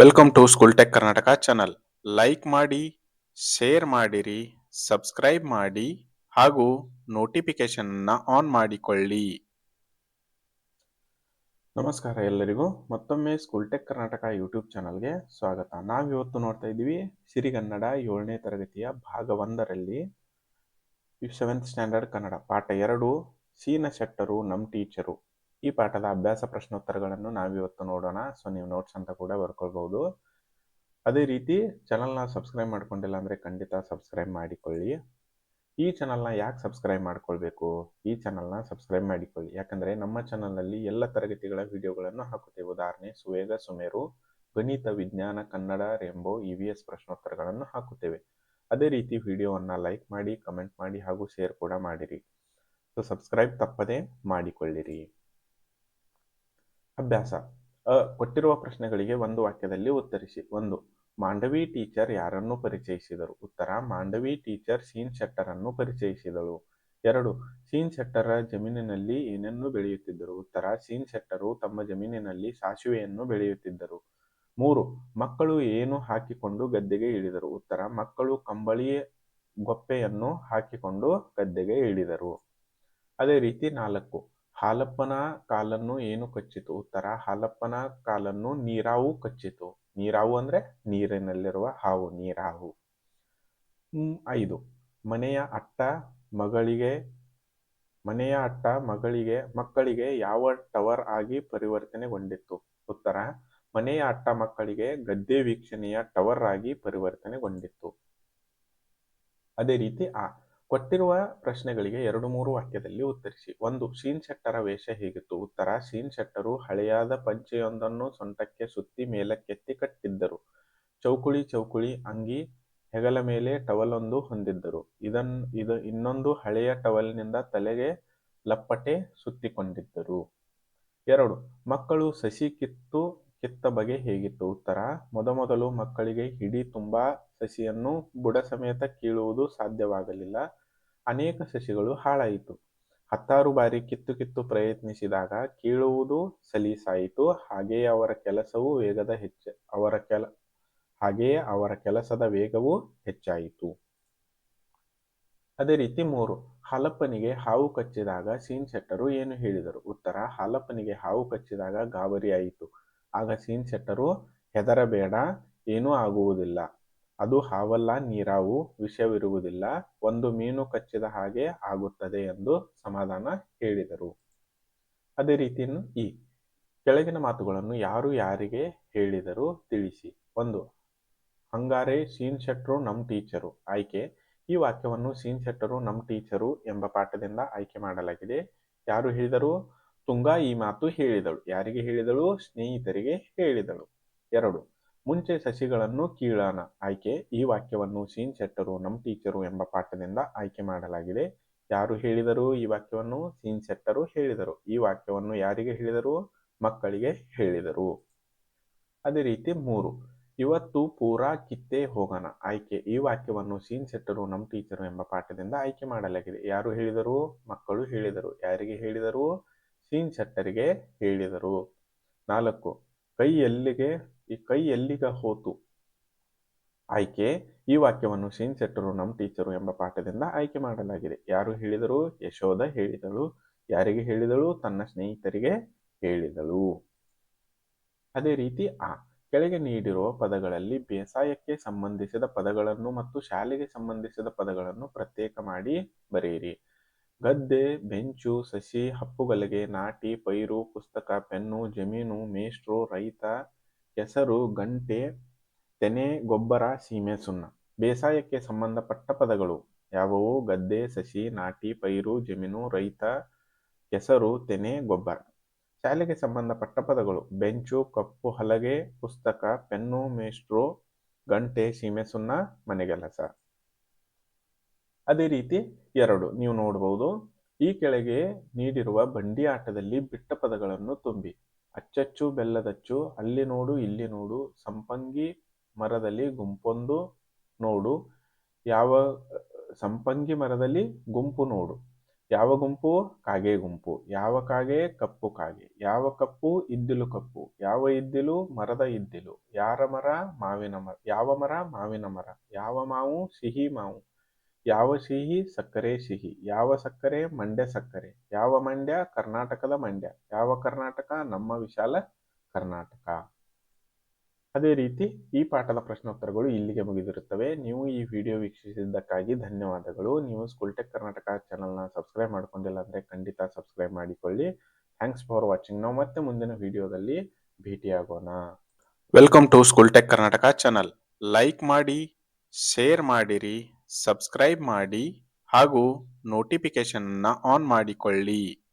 Welcome to school tech Karnataka channel like ಮಾಡಿ share ಮಾಡಿರಿ subscribe ಮಾಡಿ, ಹಾಗೂ ನೋಟಿಫಿಕೇಶನ್ ಆನ್ ಮಾಡಿಕೊಳ್ಳಿ. ನಮಸ್ಕಾರ ಎಲ್ಲರಿಗೂ. ಮತ್ತೊಮ್ಮೆ ಸ್ಕೂಲ್ ಟೆಕ್ ಕರ್ನಾಟಕ ಯೂಟ್ಯೂಬ್ ಚಾನಲ್ಗೆ ಸ್ವಾಗತ. ನಾವು ಇವತ್ತು ನೋಡ್ತಾ ಇದ್ದೀವಿ ಸಿರಿಗನ್ನಡ ಏಳನೇ ತರಗತಿಯ ಭಾಗ ಒಂದರಲ್ಲಿ ಸೆವೆಂತ್ ಸ್ಟ್ಯಾಂಡರ್ಡ್ ಕನ್ನಡ ಪಾಠ ಎರಡು. ಸೀನ ಶೆಟ್ಟರು ನಮ್ಮ ಟೀಚರು ಈ ಪಾಠದ ಅಭ್ಯಾಸ ಪ್ರಶ್ನೋತ್ತರಗಳನ್ನು ನಾವಿವತ್ತು ನೋಡೋಣ. ಸೊ ನೀವು ನೋಟ್ಸ್ ಅಂತ ಕೂಡ ಬರ್ಕೊಳ್ಬಹುದು. ಅದೇ ರೀತಿ ಚಾನಲ್ನ ಸಬ್ಸ್ಕ್ರೈಬ್ ಮಾಡ್ಕೊಂಡಿಲ್ಲ ಅಂದರೆ ಖಂಡಿತ ಸಬ್ಸ್ಕ್ರೈಬ್ ಮಾಡಿಕೊಳ್ಳಿ. ಈ ಚಾನಲ್ನ ಯಾಕೆ ಸಬ್ಸ್ಕ್ರೈಬ್ ಮಾಡ್ಕೊಳ್ಬೇಕು? ಈ ಚಾನಲ್ನ ಸಬ್ಸ್ಕ್ರೈಬ್ ಮಾಡಿಕೊಳ್ಳಿ. ಯಾಕಂದರೆ ನಮ್ಮ ಚಾನಲ್ನಲ್ಲಿ ಎಲ್ಲ ತರಗತಿಗಳ ವಿಡಿಯೋಗಳನ್ನು ಹಾಕುತ್ತೇವೆ. ಉದಾಹರಣೆ, ಸುವೇಗ, ಸುಮೇರು, ಗಣಿತ, ವಿಜ್ಞಾನ, Kannada, rainbow E V S ಪ್ರಶ್ನೋತ್ತರಗಳನ್ನು ಹಾಕುತ್ತೇವೆ. ಅದೇ ರೀತಿ ವಿಡಿಯೋವನ್ನು ಲೈಕ್ ಮಾಡಿ ಕಮೆಂಟ್ ಮಾಡಿ ಹಾಗೂ ಶೇರ್ ಕೂಡ ಮಾಡಿರಿ. ಸೊ ಸಬ್ಸ್ಕ್ರೈಬ್ ತಪ್ಪದೇ ಮಾಡಿಕೊಳ್ಳಿರಿ. ಅಭ್ಯಾಸ. ಅ, ಕೊಟ್ಟಿರುವ ಪ್ರಶ್ನೆಗಳಿಗೆ ಒಂದು ವಾಕ್ಯದಲ್ಲಿ ಉತ್ತರಿಸಿ. ಒಂದು, ಮಾಂಡವಿ ಟೀಚರ್ ಯಾರನ್ನು ಪರಿಚಯಿಸಿದರು? ಉತ್ತರ, ಮಾಂಡವಿ ಟೀಚರ್ ಸೀನ್ ಶೆಟ್ಟರನ್ನು ಪರಿಚಯಿಸಿದಳು. ಎರಡು, ಸೀನ್ ಶೆಟ್ಟರ ಜಮೀನಿನಲ್ಲಿ ಏನನ್ನು ಬೆಳೆಯುತ್ತಿದ್ದರು? ಉತ್ತರ, ಸೀನ್ ಶೆಟ್ಟರು ತಮ್ಮ ಜಮೀನಿನಲ್ಲಿ ಸಾಸಿವೆಯನ್ನು ಬೆಳೆಯುತ್ತಿದ್ದರು. ಮೂರು, ಮಕ್ಕಳು ಏನು ಹಾಕಿಕೊಂಡು ಗದ್ದೆಗೆ ಇಳಿದರು? ಉತ್ತರ, ಮಕ್ಕಳು ಕಂಬಳಿ ಗೊಪ್ಪೆಯನ್ನು ಹಾಕಿಕೊಂಡು ಗದ್ದೆಗೆ ಇಳಿದರು. ಅದೇ ರೀತಿ ನಾಲ್ಕು ಹಾಲಪ್ಪನ ಕಾಲನ್ನು ಏನು ಕಚ್ಚಿತು? ಉತ್ತರ, ಹಾಲಪ್ಪನ ಕಾಲನ್ನು ನೀರಾವು ಕಚ್ಚಿತು. ನೀರಾವು ಅಂದ್ರೆ ನೀರಿನಲ್ಲಿರುವ ಹಾವು, ನೀರಾವು. ಐದು. ಮನೆಯ ಅಟ್ಟ ಮಗಳಿಗೆ, ಮನೆಯ ಅಟ್ಟ ಮಗಳಿಗೆ, ಮಕ್ಕಳಿಗೆ ಯಾವ ಟವರ್ ಆಗಿ ಪರಿವರ್ತನೆಗೊಂಡಿತ್ತು? ಉತ್ತರ, ಮನೆಯ ಅಟ್ಟ ಮಕ್ಕಳಿಗೆ ಗದ್ದೆ ವೀಕ್ಷಣೆಯ ಟವರ್ ಆಗಿ ಪರಿವರ್ತನೆಗೊಂಡಿತ್ತು. ಅದೇ ರೀತಿ ಆ ಕೊಟ್ಟಿರುವ ಪ್ರಶ್ನೆಗಳಿಗೆ ಎರಡು ಮೂರು ವಾಕ್ಯದಲ್ಲಿ ಉತ್ತರಿಸಿ. ಒಂದು, ಶೀನ್ ಶೆಟ್ಟರ ವೇಷ ಹೇಗಿತ್ತು? ಉತ್ತರ, ಶೀನ್ ಶೆಟ್ಟರು ಹಳೆಯಾದ ಪಂಚೆಯೊಂದನ್ನು ಸೊಂಟಕ್ಕೆ ಸುತ್ತಿ ಮೇಲಕ್ಕೆತ್ತಿ ಕಟ್ಟಿದ್ದರು. ಚೌಕುಳಿ ಚೌಕುಳಿ, ಅಂಗಿ, ಹೆಗಲ ಮೇಲೆ ಟವಲೊಂದು ಹೊಂದಿದ್ದರು. ಇದನ್, ಇದು ಇನ್ನೊಂದು ಹಳೆಯ ಟವಲ್ನಿಂದ ತಲೆಗೆ ಲಪ್ಪಟೆ ಸುತ್ತಿಕೊಂಡಿದ್ದರು. ಎರಡು, ಮಕ್ಕಳು ಸಸಿ ಕಿತ್ತು ಕಿತ್ತ ಬಗೆ ಹೇಗಿತ್ತು? ಉತ್ತರ, ಮೊದಮೊದಲು ಮಕ್ಕಳಿಗೆ ಹಿಡಿ ತುಂಬಾ ಸಸಿಯನ್ನು ಬುಡ ಸಮೇತ ಕೀಳುವುದು ಸಾಧ್ಯವಾಗಲಿಲ್ಲ. ಅನೇಕ ಸಸಿಗಳು ಹಾಳಾಯಿತು. ಹತ್ತಾರು ಬಾರಿ ಕಿತ್ತು ಕಿತ್ತು ಪ್ರಯತ್ನಿಸಿದಾಗ ಕೀಳುವುದು ಸಲೀಸಾಯಿತು. ಹಾಗೆಯೇ ಅವರ ಕೆಲಸವೂ ವೇಗದ ಹೆಚ್ಚ, ಅವರ ಕೆಲ, ಹಾಗೆಯೇ ಅವರ ಕೆಲಸದ ವೇಗವೂ ಹೆಚ್ಚಾಯಿತು. ಅದೇ ರೀತಿ ಮೂರು, ಹಾಲಪ್ಪನಿಗೆ ಹಾವು ಕಚ್ಚಿದಾಗ ಸೀನ್ ಶೆಟ್ಟರು ಏನು ಹೇಳಿದರು? ಉತ್ತರ, ಹಾಲಪ್ಪನಿಗೆ ಹಾವು ಕಚ್ಚಿದಾಗ ಗಾಬರಿ ಆಯಿತು. ಆಗ ಸೀನ್ ಶೆಟ್ಟರು, ಹೆದರಬೇಡ, ಏನೂ ಆಗುವುದಿಲ್ಲ. ಅದು ಹಾವಲ್ಲ, ನೀರಾವು, ವಿಷವಿರುವುದಿಲ್ಲ. ಒಂದು ಮೀನು ಕಚ್ಚಿದ ಹಾಗೆ ಆಗುತ್ತದೆ ಎಂದು ಸಮಾಧಾನ ಹೇಳಿದರು. ಅದೇ ರೀತಿ ಈ ಕೆಳಗಿನ ಮಾತುಗಳನ್ನು ಯಾರು ಯಾರಿಗೆ ಹೇಳಿದರು ತಿಳಿಸಿ. ಒಂದು, ಹಂಗಾರೆ ಸೀನ್ ಶೆಟ್ಟರು ನಮ್ ಟೀಚರು. ಆಯ್ಕೆ, ಈ ವಾಕ್ಯವನ್ನು ಸೀನ್ ಶೆಟ್ಟರು ನಮ್ಮ ಟೀಚರು ಎಂಬ ಪಾಠದಿಂದ ಆಯ್ಕೆ ಮಾಡಲಾಗಿದೆ. ಯಾರು ಹೇಳಿದರು? ತುಂಗಾ ಈ ಮಾತು ಹೇಳಿದಳು. ಯಾರಿಗೆ ಹೇಳಿದಳು? ಸ್ನೇಹಿತರಿಗೆ ಹೇಳಿದಳು. ಎರಡು, ಮುಂಚೆ ಸಸಿಗಳನ್ನು ಕೀಳಾನ. ಆಯ್ಕೆ, ಈ ವಾಕ್ಯವನ್ನು ಸೀನ್ ಶೆಟ್ಟರು ನಮ್ ಟೀಚರು ಎಂಬ ಪಾಠದಿಂದ ಆಯ್ಕೆ ಮಾಡಲಾಗಿದೆ. ಯಾರು ಹೇಳಿದರು ಈ ವಾಕ್ಯವನ್ನು? ಸೀನ್ ಶೆಟ್ಟರು ಹೇಳಿದರು. ಈ ವಾಕ್ಯವನ್ನು ಯಾರಿಗೆ ಹೇಳಿದರು? ಮಕ್ಕಳಿಗೆ ಹೇಳಿದರು. ಅದೇ ರೀತಿ ಮೂರು, ಇವತ್ತು ಪೂರಾ ಕಿತ್ತೆ ಹೋಗೋಣ. ಆಯ್ಕೆ, ಈ ವಾಕ್ಯವನ್ನು ಸೀನ್ ಶೆಟ್ಟರು ನಮ್ಮ ಟೀಚರು ಎಂಬ ಪಾಠದಿಂದ ಆಯ್ಕೆ ಮಾಡಲಾಗಿದೆ. ಯಾರು ಹೇಳಿದರು? ಮಕ್ಕಳು ಹೇಳಿದರು. ಯಾರಿಗೆ ಹೇಳಿದರು? ಸೀನ್ ಶೆಟ್ಟರಿಗೆ ಹೇಳಿದರು. ನಾಲ್ಕು ಕೈ ಎಲ್ಲಿಗೆ ಈ ಕೈ ಎಲ್ಲಿಗ ಹೋತು. ಆಯ್ಕೆ, ಈ ವಾಕ್ಯವನ್ನು ಸೀನ್ ಶೆಟ್ಟರು ನಮ್ಮ ಟೀಚರು ಎಂಬ ಪಾಠದಿಂದ ಆಯ್ಕೆ ಮಾಡಲಾಗಿದೆ. ಯಾರು ಹೇಳಿದರು? ಯಶೋಧ ಹೇಳಿದಳು. ಯಾರಿಗೆ ಹೇಳಿದಳು? ತನ್ನ ಸ್ನೇಹಿತರಿಗೆ ಹೇಳಿದಳು. ಅದೇ ರೀತಿ, ಆ, ಕೆಳಗೆ ನೀಡಿರುವ ಪದಗಳಲ್ಲಿ ಬೇಸಾಯಕ್ಕೆ ಸಂಬಂಧಿಸಿದ ಪದಗಳನ್ನು ಮತ್ತು ಶಾಲೆಗೆ ಸಂಬಂಧಿಸಿದ ಪದಗಳನ್ನು ಪ್ರತ್ಯೇಕ ಮಾಡಿ ಬರೆಯಿರಿ. ಗದ್ದೆ, ಬೆಂಚು, ಸಸಿ, ಹಪ್ಪುಗಲಿಗೆ, ನಾಟಿ, ಪೈರು, ಪುಸ್ತಕ, ಪೆನ್ನು, ಜಮೀನು, ಮೇಷ್ಟ್ರು, ರೈತ ಹೆಸರು ಗಂಟೆ, ತೆನೆ, ಗೊಬ್ಬರ, ಸೀಮೆ, ಸುಣ್ಣ. ಬೇಸಾಯಕ್ಕೆ ಸಂಬಂಧಪಟ್ಟ ಪದಗಳು ಯಾವುವು? ಗದ್ದೆ, ಸಸಿ, ನಾಟಿ, ಪೈರು, ಜಮೀನು, ರೈತ ಹೆಸರು ತೆನೆ, ಗೊಬ್ಬರ. ಶಾಲೆಗೆ ಸಂಬಂಧಪಟ್ಟ ಪದಗಳು ಬೆಂಚು, ಕಪ್ಪು, ಹಲಗೆ, ಪುಸ್ತಕ, ಪೆನ್ನು, ಮೇಷ್ಟ್ರು, ಗಂಟೆ, ಸೀಮೆ, ಸುಣ್ಣ, ಮನೆಗೆಲಸ. ಅದೇ ರೀತಿ ಎರಡು, ನೀವು ನೋಡಬಹುದು ಈ ಕೆಳಗೆ ನೀಡಿರುವ ಬಂಡಿ ಆಟದಲ್ಲಿ ಬಿಟ್ಟ ಪದಗಳನ್ನು ತುಂಬಿ. ಅಚ್ಚಚ್ಚು, ಬೆಲ್ಲದಚ್ಚು, ಅಲ್ಲಿ ನೋಡು, ಇಲ್ಲಿ ನೋಡು, ಸಂಪಂಗಿ, ಮರದಲ್ಲಿ ಗುಂಪೊಂದು ನೋಡು. ಯಾವ, ಸಂಪಂಗಿ ಮರದಲ್ಲಿ ಗುಂಪು ನೋಡು. ಯಾವ ಗುಂಪು? ಕಾಗೆ ಗುಂಪು. ಯಾವ ಕಾಗೆ? ಕಪ್ಪು ಕಾಗೆ. ಯಾವ ಕಪ್ಪು? ಇದ್ದಿಲು ಕಪ್ಪು. ಯಾವ ಇದ್ದಿಲು? ಮರದ ಇದ್ದಿಲು. ಯಾರ ಮರ? ಮಾವಿನ ಮರ ಯಾವ ಮರ? ಮಾವಿನ ಮರ. ಯಾವ ಮಾವು? ಸಿಹಿ ಮಾವು. ಯಾವ ಸಿಹಿ ಸಕ್ಕರೆ ಸಿಹಿ, ಯಾವ ಸಕ್ಕರೆ ಮಂಡ್ಯ ಸಕ್ಕರೆ, ಯಾವ ಮಂಡ್ಯ ಕರ್ನಾಟಕದ ಮಂಡ್ಯ, ಯಾವ ಕರ್ನಾಟಕ ನಮ್ಮ ವಿಶಾಲ ಕರ್ನಾಟಕ? ಅದೇ ರೀತಿ ಈ ಪಾಠದ ಪ್ರಶ್ನೋತ್ತರಗಳು ಇಲ್ಲಿಗೆ ಮುಗಿದಿರುತ್ತವೆ. ನೀವು ಈ ವಿಡಿಯೋ ವೀಕ್ಷಿಸಿದ್ದಕ್ಕಾಗಿ ಧನ್ಯವಾದಗಳು. ನೀವು ಸ್ಕೂಲ್ ಟೆಕ್ ಕರ್ನಾಟಕ ಚಾನಲ್ನ ಸಬ್ಸ್ಕ್ರೈಬ್ ಮಾಡ್ಕೊಂಡಿಲ್ಲ ಅಂದರೆ ಖಂಡಿತ ಸಬ್ಸ್ಕ್ರೈಬ್ ಮಾಡಿಕೊಳ್ಳಿ. ಥ್ಯಾಂಕ್ಸ್ ಫಾರ್ ವಾಚಿಂಗ್ ನಾವು ಮತ್ತೆ ಮುಂದಿನ ವಿಡಿಯೋದಲ್ಲಿ ಭೇಟಿಯಾಗೋಣ. Welcome to school tech Karnataka channel like ಮಾಡಿ ಶೇರ್ ಮಾಡಿರಿ. ಸಬ್ಸ್ಕ್ರೈಬ್ ಮಾಡಿ ಹಾಗೂ ನೋಟಿಫಿಕೇಷನನ್ನು ಆನ್ ಮಾಡಿಕೊಳ್ಳಿ.